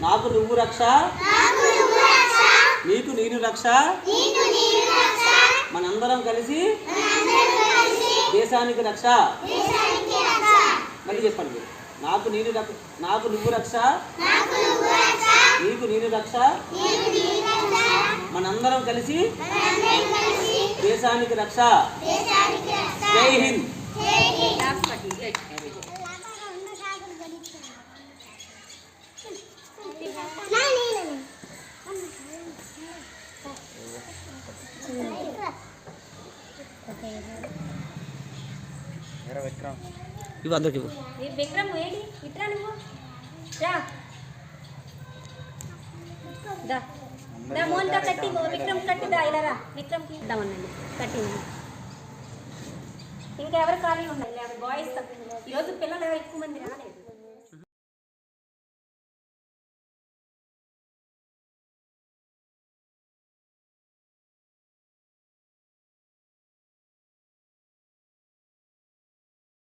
నాకు నువ్వు రక్ష. నీకు నేను రక్ష. మనందరం కలిసి దేశానికి రక్ష. మళ్ళీ చెప్పండి. నాకు నేను రక్ష. నాకు నువ్వు రక్ష. నీకు నేను రక్ష. మనందరం కలిసి దేశానికి రక్ష. జై హింద్. ఇవి అందరికి ఇవ్వు. విక్రమ్ ఏంటి? ఇట్రా నువ్వు? రా. దా. దా మోహన్ దా కట్టి విక్రమ్ కట్టి దా ఇలా రా. విక్రమ్కి ఇద్దామనండి. కట్టి ఇంకా ఎవరు ఖాళీ ఉండాలి బాయ్స్ ఈరోజు పిల్లలు ఎక్కువ మంది రాలేదు.